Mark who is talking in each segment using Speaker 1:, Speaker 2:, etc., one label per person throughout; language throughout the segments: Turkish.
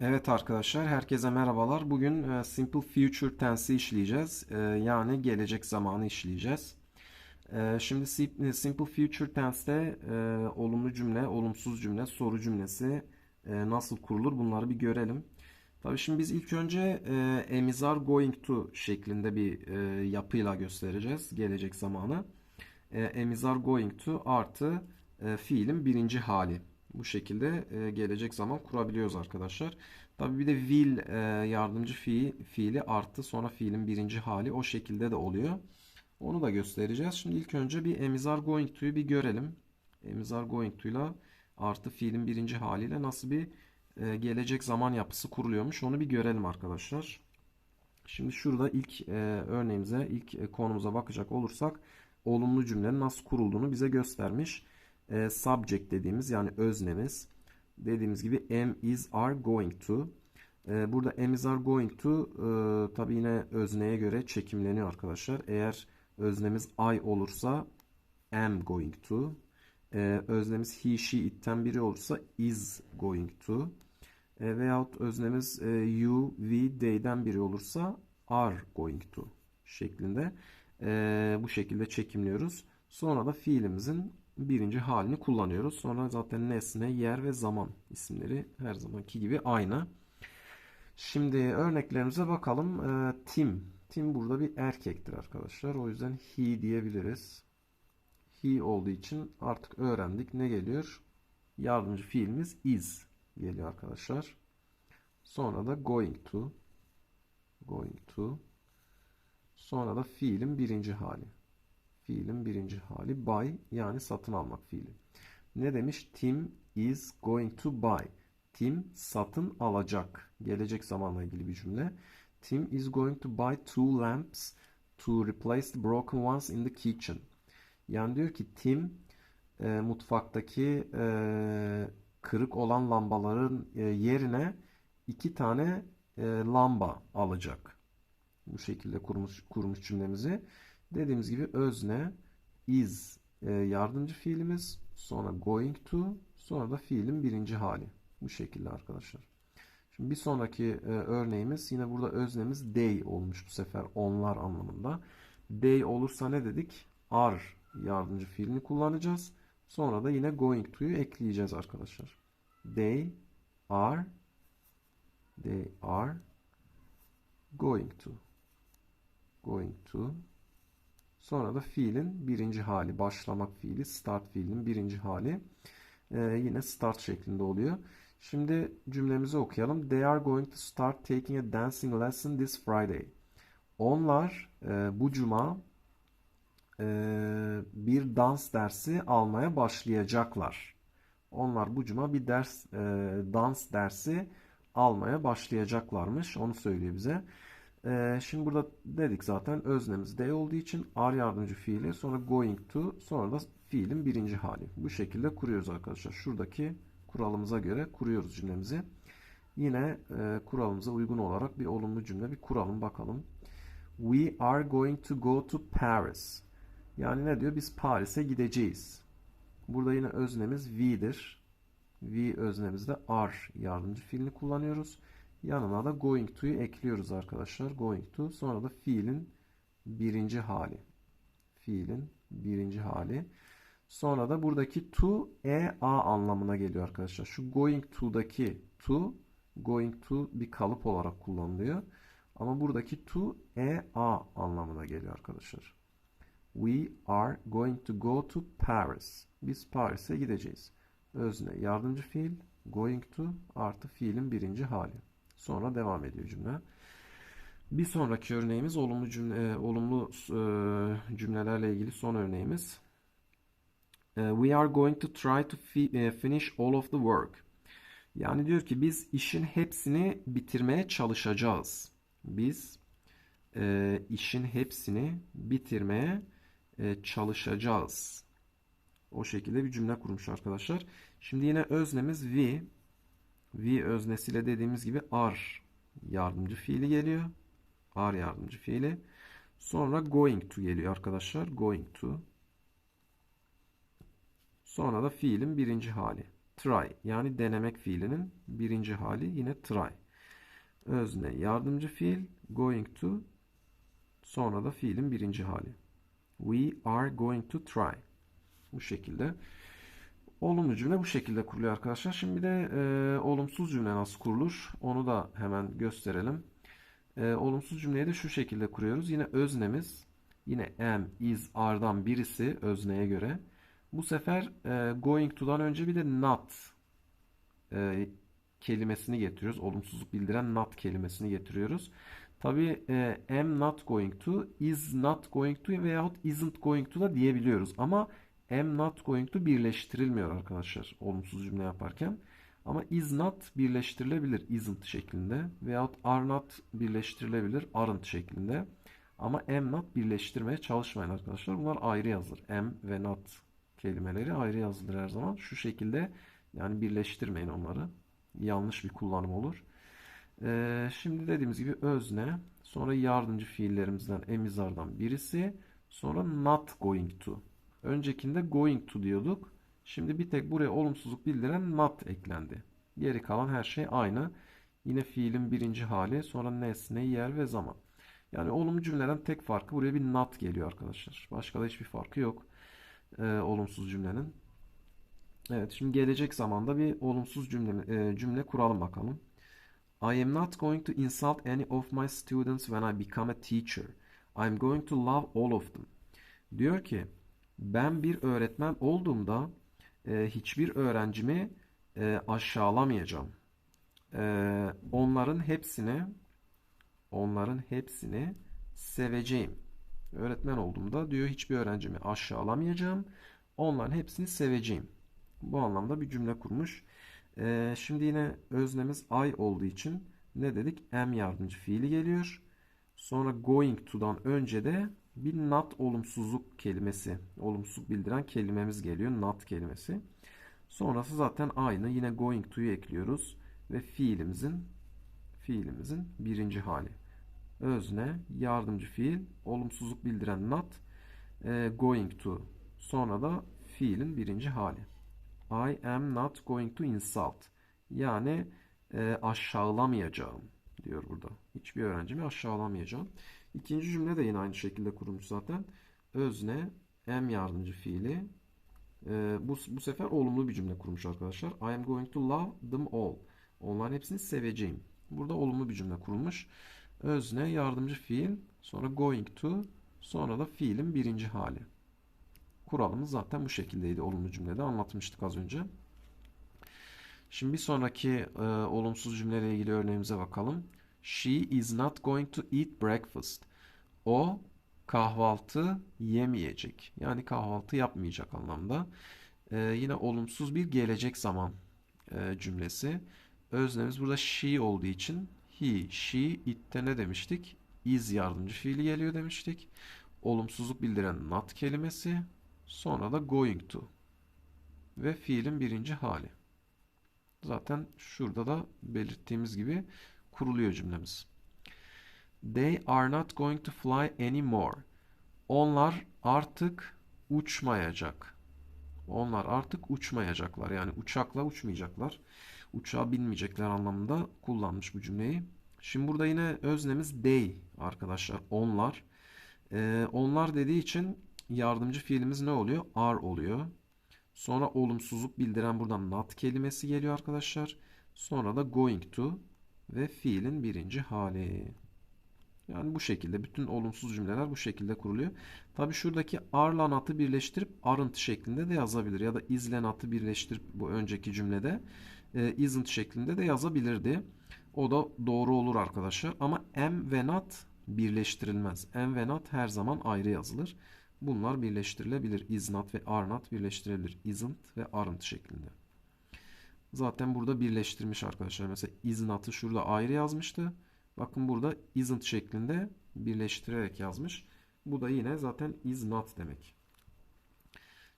Speaker 1: Evet arkadaşlar, herkese merhabalar. Bugün e, Simple Future Tense'i işleyeceğiz. E, Yani gelecek zamanı işleyeceğiz. E, Şimdi si- Simple Future Tense'te e, olumlu cümle, olumsuz cümle, soru cümlesi nasıl kurulur bunları bir görelim. Tabii şimdi biz ilk önce e, Emiz are going to şeklinde bir yapıyla göstereceğiz gelecek zamanı. E, Emiz are going to artı e, fiilin birinci hali. Bu şekilde e, gelecek zaman kurabiliyoruz arkadaşlar. Tabii bir de will e, yardımcı fiil, fiili artı sonra fiilin birinci hali o şekilde de oluyor. Onu da göstereceğiz. Şimdi ilk önce bir Emiz are going to'yu bir görelim. Emiz are going to ile artı fiilin birinci haliyle nasıl bir e, gelecek zaman yapısı kuruluyormuş onu bir görelim arkadaşlar. Şimdi şurada ilk e, örneğimize, ilk e, konumuza bakacak olursak olumlu cümlenin nasıl kurulduğunu bize göstermiş. E, subject dediğimiz yani öznemiz. Dediğimiz gibi am, is, are going to. E, burada am, is, are going to e, tabii yine özneye göre çekimleniyor arkadaşlar. Eğer öznemiz I olursa am going to. E, öznemiz he, she, it'ten biri olursa is going to. E, veyahut öznemiz e, you, we, they'den biri olursa are going to şeklinde e, bu şekilde çekimliyoruz. Sonra da fiilimizin birinci halini kullanıyoruz. Sonra zaten nesne, yer ve zaman isimleri her zamanki gibi aynı. Şimdi örneklerimize bakalım. E, Tim. Tim burada bir erkektir arkadaşlar. O yüzden he diyebiliriz. He olduğu için artık öğrendik. Ne geliyor? Yardımcı fiilimiz is geliyor arkadaşlar. Sonra da going to going to sonra da fiilin birinci hali. Fiilin birinci hali buy yani satın almak fiili. Ne demiş? Tim is going to buy. Tim satın alacak. Gelecek zamanla ilgili bir cümle. Tim is going to buy two lamps to replace the broken ones in the kitchen. Yani diyor ki Tim e, mutfaktaki e, kırık olan lambaların e, yerine iki tane e, lamba alacak. Bu şekilde kurmuş, kurmuş cümlemizi. Dediğimiz gibi özne is e, yardımcı fiilimiz, sonra going to, sonra da fiilin birinci hali. Bu şekilde arkadaşlar. Şimdi bir sonraki e, örneğimiz yine burada öznemiz they olmuş bu sefer onlar anlamında. They olursa ne dedik? Are yardımcı fiilini kullanacağız. Sonra da yine going to'yu ekleyeceğiz arkadaşlar. They are they are going to going to sonra da fiilin birinci hali başlamak fiili start fiilinin birinci hali Ee, yine start şeklinde oluyor. Şimdi cümlemizi okuyalım. They are going to start taking a dancing lesson this Friday. Onlar e, bu cuma e, bir dans dersi almaya başlayacaklar. Onlar bu cuma bir ders e, dans dersi almaya başlayacaklarmış. Onu söylüyor bize. E, şimdi burada dedik zaten öznemiz they olduğu için are yardımcı fiili sonra going to sonra da fiilin birinci hali. Bu şekilde kuruyoruz arkadaşlar. Şuradaki kuralımıza göre kuruyoruz cümlemizi. Yine e, kuralımıza uygun olarak bir olumlu cümle bir kuralım bakalım. We are going to go to Paris. Yani ne diyor? Biz Paris'e gideceğiz. Burada yine öznemiz we'dir. We öznemizde are yardımcı fiilini kullanıyoruz. Yanına da going to'yu ekliyoruz arkadaşlar. Going to sonra da fiilin birinci hali. Fiilin birinci hali. Sonra da buradaki to e a anlamına geliyor arkadaşlar. Şu going to'daki to going to bir kalıp olarak kullanılıyor. Ama buradaki to e a anlamına geliyor arkadaşlar. We are going to go to Paris. Biz Paris'e gideceğiz. Özne yardımcı fiil going to artı fiilin birinci hali. Sonra devam ediyor cümle. Bir sonraki örneğimiz olumlu cümle, e, olumlu e, cümlelerle ilgili son örneğimiz. E, We are going to try to fi- e, finish all of the work. Yani diyor ki biz işin hepsini bitirmeye çalışacağız. Biz e, işin hepsini bitirmeye e, çalışacağız. O şekilde bir cümle kurmuş arkadaşlar. Şimdi yine öznemiz we. We öznesiyle dediğimiz gibi are yardımcı fiili geliyor. Are yardımcı fiili. Sonra going to geliyor arkadaşlar. Going to. Sonra da fiilin birinci hali. Try yani denemek fiilinin birinci hali yine try. Özne yardımcı fiil going to sonra da fiilin birinci hali. We are going to try. Bu şekilde. Olumlu cümle bu şekilde kuruluyor arkadaşlar. Şimdi bir de e, olumsuz cümle nasıl kurulur? Onu da hemen gösterelim. E, olumsuz cümleyi de şu şekilde kuruyoruz. Yine öznemiz yine am, is, are'dan birisi özneye göre. Bu sefer e, going to'dan önce bir de not e, kelimesini getiriyoruz. Olumsuzluk bildiren not kelimesini getiriyoruz. Tabi e, am not going to, is not going to veyahut isn't going to da diyebiliyoruz. Ama am not going to birleştirilmiyor arkadaşlar olumsuz cümle yaparken. Ama is not birleştirilebilir isn't şeklinde veyahut are not birleştirilebilir aren't şeklinde. Ama am not birleştirmeye çalışmayın arkadaşlar. Bunlar ayrı yazılır. Am ve not kelimeleri ayrı yazılır her zaman. Şu şekilde yani birleştirmeyin onları. Yanlış bir kullanım olur. Ee, şimdi dediğimiz gibi özne, sonra yardımcı fiillerimizden emizardan birisi, sonra not going to. Öncekinde going to diyorduk. Şimdi bir tek buraya olumsuzluk bildiren not eklendi. Geri kalan her şey aynı. Yine fiilin birinci hali, sonra nesne, yer ve zaman. Yani olumlu cümleden tek farkı buraya bir not geliyor arkadaşlar. Başka da hiçbir farkı yok e, olumsuz cümlenin. Evet, şimdi gelecek zamanda bir olumsuz cümle, e, cümle kuralım bakalım. I am not going to insult any of my students when I become a teacher. I am going to love all of them. Diyor ki, ben bir öğretmen olduğumda e, hiçbir öğrencimi e, aşağılamayacağım. E, onların hepsini onların hepsini seveceğim. Öğretmen olduğumda diyor hiçbir öğrencimi aşağılamayacağım. Onların hepsini seveceğim. Bu anlamda bir cümle kurmuş. Ee, şimdi yine öznemiz I olduğu için ne dedik? Am yardımcı fiili geliyor. Sonra going to'dan önce de bir not olumsuzluk kelimesi, olumsuzluk bildiren kelimemiz geliyor. Not kelimesi. Sonrası zaten aynı. Yine going to'yu ekliyoruz ve fiilimizin fiilimizin birinci hali özne, yardımcı fiil, olumsuzluk bildiren not, e, going to. Sonra da fiilin birinci hali. I am not going to insult. Yani e, aşağılamayacağım diyor burada. Hiçbir öğrencimi aşağılamayacağım. İkinci cümle de yine aynı şekilde kurulmuş zaten. Özne, am yardımcı fiili. E, bu, bu sefer olumlu bir cümle kurmuş arkadaşlar. I am going to love them all. Onların hepsini seveceğim. Burada olumlu bir cümle kurulmuş. Özne, yardımcı fiil, sonra going to, sonra da fiilin birinci hali. Kuralımız zaten bu şekildeydi olumlu cümlede anlatmıştık az önce. Şimdi bir sonraki e, olumsuz cümleyle ilgili örneğimize bakalım. She is not going to eat breakfast. O kahvaltı yemeyecek. Yani kahvaltı yapmayacak anlamda. E, yine olumsuz bir gelecek zaman e, cümlesi. Öznemiz burada she olduğu için he, she, it'te ne demiştik? Is yardımcı fiili geliyor demiştik. Olumsuzluk bildiren not kelimesi. Sonra da going to. Ve fiilin birinci hali. Zaten şurada da belirttiğimiz gibi kuruluyor cümlemiz. They are not going to fly anymore. Onlar artık uçmayacak. Onlar artık uçmayacaklar. Yani uçakla uçmayacaklar uçağa binmeyecekler anlamında kullanmış bu cümleyi. Şimdi burada yine öznemiz they arkadaşlar. Onlar. Ee, onlar dediği için yardımcı fiilimiz ne oluyor? Are oluyor. Sonra olumsuzluk bildiren buradan not kelimesi geliyor arkadaşlar. Sonra da going to ve fiilin birinci hali. Yani bu şekilde bütün olumsuz cümleler bu şekilde kuruluyor. Tabi şuradaki are'la not'ı birleştirip aren't şeklinde de yazabilir. Ya da is'le not'ı birleştirip bu önceki cümlede e, isn't şeklinde de yazabilirdi. O da doğru olur arkadaşlar. Ama am ve not birleştirilmez. Am ve not her zaman ayrı yazılır. Bunlar birleştirilebilir. Is not ve are not birleştirilebilir. Isn't ve aren't şeklinde. Zaten burada birleştirmiş arkadaşlar. Mesela is not'ı şurada ayrı yazmıştı. Bakın burada isn't şeklinde birleştirerek yazmış. Bu da yine zaten is not demek.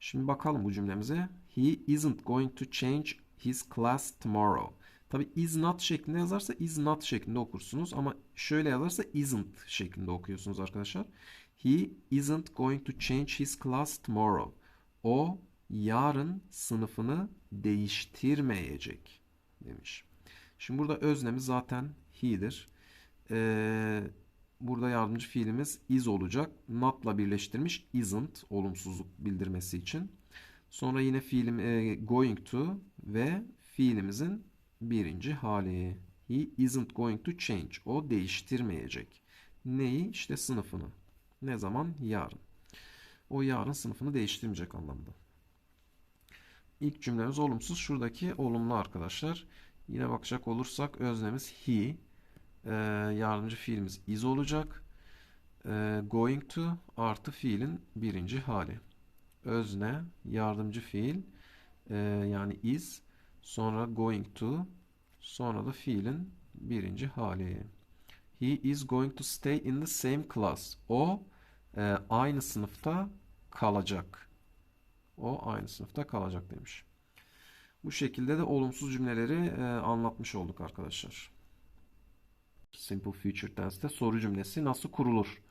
Speaker 1: Şimdi bakalım bu cümlemize. He isn't going to change his class tomorrow. Tabi is not şeklinde yazarsa is not şeklinde okursunuz ama şöyle yazarsa isn't şeklinde okuyorsunuz arkadaşlar. He isn't going to change his class tomorrow. O yarın sınıfını değiştirmeyecek demiş. Şimdi burada öznemiz zaten he'dir. Ee, burada yardımcı fiilimiz is olacak. Not'la birleştirmiş isn't olumsuzluk bildirmesi için. Sonra yine fiilim e, going to ve fiilimizin birinci hali. He isn't going to change. O değiştirmeyecek. Neyi? İşte sınıfını. Ne zaman? Yarın. O yarın sınıfını değiştirmeyecek anlamda. İlk cümlemiz olumsuz. Şuradaki olumlu arkadaşlar. Yine bakacak olursak öznemiz he. E, yardımcı fiilimiz is olacak. E, going to artı fiilin birinci hali. Özne, yardımcı fiil e, yani is. Sonra going to. Sonra da fiilin birinci hali. He is going to stay in the same class. O e, aynı sınıfta kalacak. O aynı sınıfta kalacak demiş. Bu şekilde de olumsuz cümleleri e, anlatmış olduk arkadaşlar. Simple Future Tense'te soru cümlesi nasıl kurulur?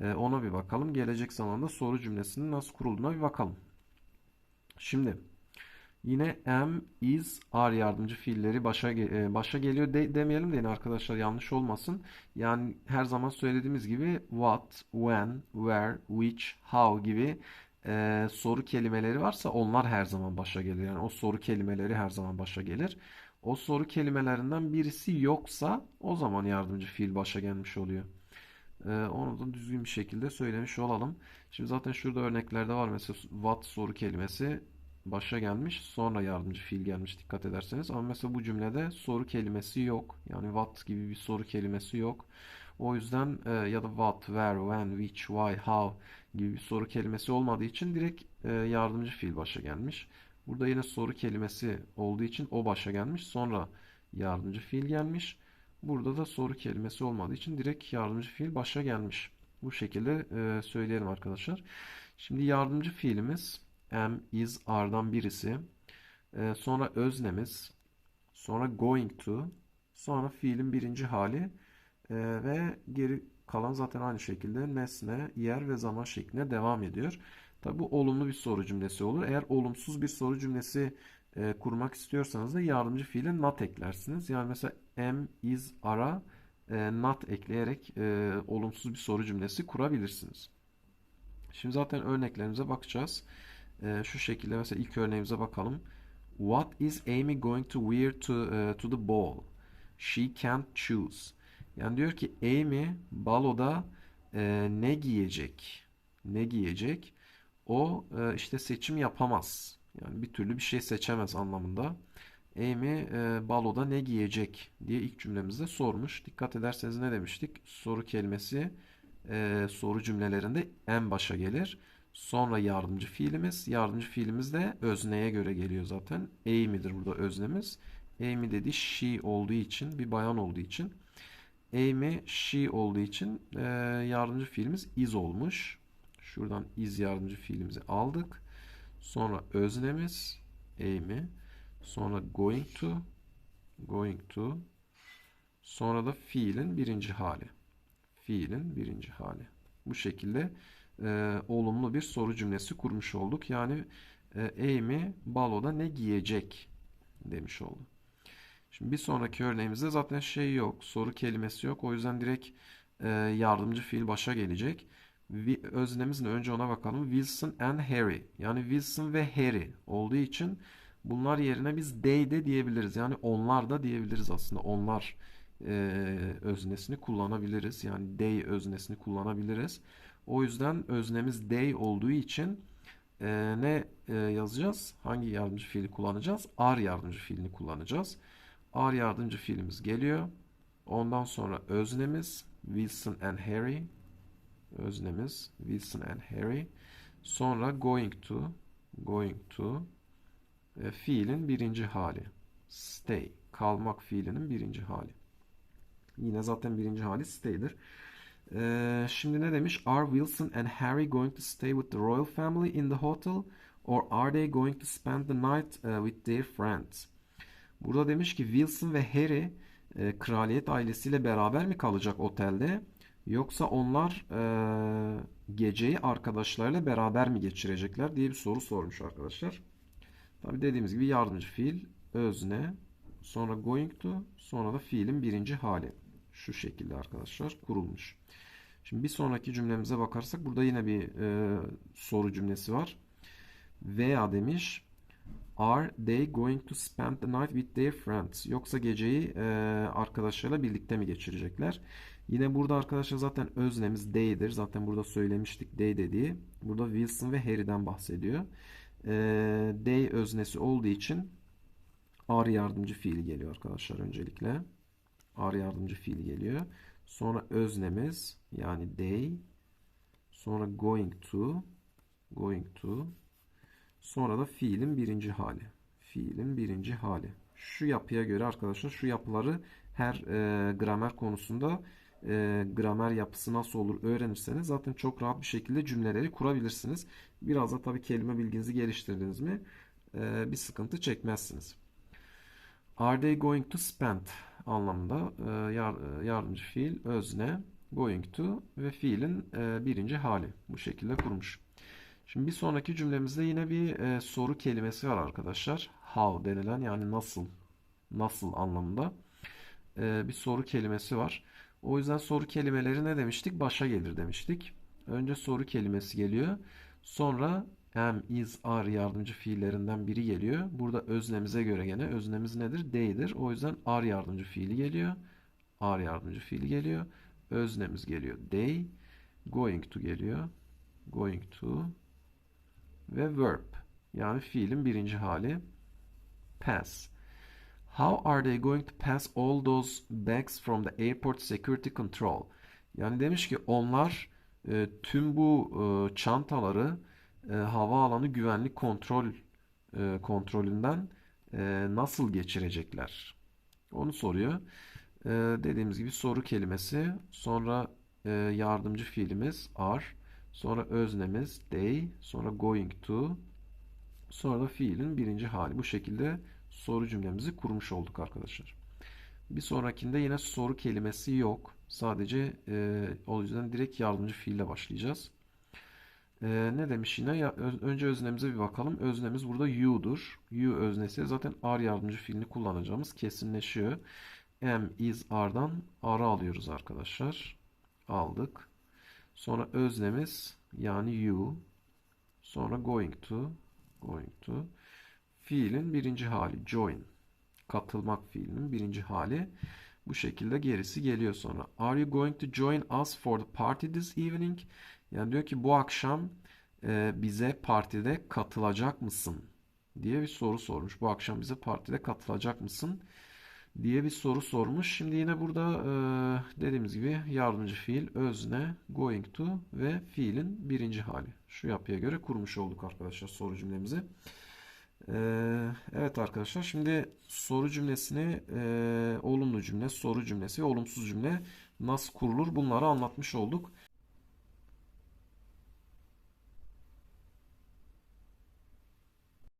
Speaker 1: E, ona bir bakalım. Gelecek zamanda soru cümlesinin nasıl kurulduğuna bir bakalım. Şimdi yine am, is, are yardımcı fiilleri başa e, başa geliyor de, demeyelim de arkadaşlar yanlış olmasın. Yani her zaman söylediğimiz gibi what, when, where, which, how gibi e, soru kelimeleri varsa onlar her zaman başa gelir. Yani o soru kelimeleri her zaman başa gelir. O soru kelimelerinden birisi yoksa o zaman yardımcı fiil başa gelmiş oluyor. E, onu da düzgün bir şekilde söylemiş olalım. Şimdi zaten şurada örneklerde var. Mesela what soru kelimesi başa gelmiş. Sonra yardımcı fiil gelmiş dikkat ederseniz. Ama mesela bu cümlede soru kelimesi yok. Yani what gibi bir soru kelimesi yok. O yüzden e, ya da what, where, when, which, why, how gibi bir soru kelimesi olmadığı için direkt e, yardımcı fiil başa gelmiş. Burada yine soru kelimesi olduğu için o başa gelmiş. Sonra yardımcı fiil gelmiş. Burada da soru kelimesi olmadığı için direkt yardımcı fiil başa gelmiş. Bu şekilde e, söyleyelim arkadaşlar. Şimdi yardımcı fiilimiz am, is, are'dan birisi. E, sonra öznemiz. Sonra going to. Sonra fiilin birinci hali. E, ve geri kalan zaten aynı şekilde nesne, yer ve zaman şeklinde devam ediyor. Tabi bu olumlu bir soru cümlesi olur. Eğer olumsuz bir soru cümlesi e, kurmak istiyorsanız da yardımcı fiile not eklersiniz. Yani mesela am, is, ara e, not ekleyerek e, olumsuz bir soru cümlesi kurabilirsiniz. Şimdi zaten örneklerimize bakacağız. E, şu şekilde mesela ilk örneğimize bakalım. What is Amy going to wear to, uh, to the ball? She can't choose. Yani diyor ki Amy baloda e, ne giyecek? Ne giyecek? O e, işte seçim yapamaz. Yani bir türlü bir şey seçemez anlamında. Amy e, baloda ne giyecek diye ilk cümlemizde sormuş. Dikkat ederseniz ne demiştik? Soru kelimesi e, soru cümlelerinde en başa gelir. Sonra yardımcı fiilimiz. Yardımcı fiilimiz de özneye göre geliyor zaten. Amy'dir burada öznemiz. Amy dedi she olduğu için, bir bayan olduğu için. Amy she olduğu için e, yardımcı fiilimiz is olmuş. Şuradan is yardımcı fiilimizi aldık. Sonra öznemiz Amy. Sonra going to going to sonra da fiilin birinci hali. Fiilin birinci hali. Bu şekilde e, olumlu bir soru cümlesi kurmuş olduk. Yani e, Amy baloda ne giyecek demiş oldu. Şimdi bir sonraki örneğimizde zaten şey yok. Soru kelimesi yok. O yüzden direkt e, yardımcı fiil başa gelecek. Öznemizin önce ona bakalım. Wilson and Harry. Yani Wilson ve Harry olduğu için bunlar yerine biz they de diyebiliriz. Yani onlar da diyebiliriz aslında. Onlar e, öznesini kullanabiliriz. Yani they öznesini kullanabiliriz. O yüzden öznemiz they olduğu için e, ne e, yazacağız? Hangi yardımcı fiili kullanacağız? Are yardımcı fiilini kullanacağız. Are yardımcı fiilimiz geliyor. Ondan sonra öznemiz Wilson and Harry. Öznemiz Wilson and Harry. Sonra going to going to e, fiilin birinci hali. Stay. Kalmak fiilinin birinci hali. Yine zaten birinci hali stay'dir. Ee, şimdi ne demiş? Are Wilson and Harry going to stay with the royal family in the hotel or are they going to spend the night uh, with their friends? Burada demiş ki Wilson ve Harry e, kraliyet ailesiyle beraber mi kalacak otelde? Yoksa onlar e, geceyi arkadaşlarıyla beraber mi geçirecekler diye bir soru sormuş arkadaşlar. Tabi dediğimiz gibi yardımcı fiil, özne, sonra going to, sonra da fiilin birinci hali. Şu şekilde arkadaşlar kurulmuş. Şimdi bir sonraki cümlemize bakarsak burada yine bir e, soru cümlesi var. Veya demiş Are they going to spend the night with their friends? Yoksa geceyi e, arkadaşlarıyla birlikte mi geçirecekler? Yine burada arkadaşlar zaten öznemiz they'dir. Zaten burada söylemiştik they dediği. Burada Wilson ve Harry'den bahsediyor. E, they öznesi olduğu için are yardımcı fiili geliyor arkadaşlar öncelikle. Are yardımcı fiili geliyor. Sonra öznemiz yani they. Sonra going to. Going to. Sonra da fiilin birinci hali. Fiilin birinci hali. Şu yapıya göre arkadaşlar şu yapıları her e, gramer konusunda e, gramer yapısı nasıl olur öğrenirseniz zaten çok rahat bir şekilde cümleleri kurabilirsiniz. Biraz da tabii kelime bilginizi geliştirdiniz mi e, bir sıkıntı çekmezsiniz. Are they going to spend anlamında e, yar, yardımcı fiil özne going to ve fiilin e, birinci hali bu şekilde kurmuş. Şimdi bir sonraki cümlemizde yine bir e, soru kelimesi var arkadaşlar. How denilen yani nasıl nasıl anlamında e, bir soru kelimesi var. O yüzden soru kelimeleri ne demiştik? Başa gelir demiştik. Önce soru kelimesi geliyor. Sonra am, is, are yardımcı fiillerinden biri geliyor. Burada öznemize göre gene öznemiz nedir? They'dir. O yüzden are yardımcı fiili geliyor. Are yardımcı fiili geliyor. Öznemiz geliyor. They. Going to geliyor. Going to ve verb. Yani fiilin birinci hali pass. How are they going to pass all those bags from the airport security control? Yani demiş ki onlar e, tüm bu e, çantaları e, havaalanı güvenlik kontrol e, kontrolünden e, nasıl geçirecekler? Onu soruyor. E, dediğimiz gibi soru kelimesi, sonra e, yardımcı fiilimiz are, Sonra öznemiz they, sonra going to, sonra da fiilin birinci hali. Bu şekilde soru cümlemizi kurmuş olduk arkadaşlar. Bir sonrakinde yine soru kelimesi yok. Sadece e, o yüzden direkt yardımcı fiille başlayacağız. E, ne demiş yine? Ya, önce öznemize bir bakalım. Öznemiz burada you'dur. You öznesi zaten are yardımcı fiilini kullanacağımız kesinleşiyor. Am, is, are'dan are alıyoruz arkadaşlar. Aldık. Sonra öznemiz yani you. Sonra going to. Going to. Fiilin birinci hali join. Katılmak fiilinin birinci hali. Bu şekilde gerisi geliyor sonra. Are you going to join us for the party this evening? Yani diyor ki bu akşam e, bize partide katılacak mısın? diye bir soru sormuş. Bu akşam bize partide katılacak mısın? Diye bir soru sormuş. Şimdi yine burada e, dediğimiz gibi yardımcı fiil, özne, going to ve fiilin birinci hali. Şu yapıya göre kurmuş olduk arkadaşlar soru cümlemizi. E, evet arkadaşlar şimdi soru cümlesini e, olumlu cümle, soru cümlesi ve olumsuz cümle nasıl kurulur bunları anlatmış olduk.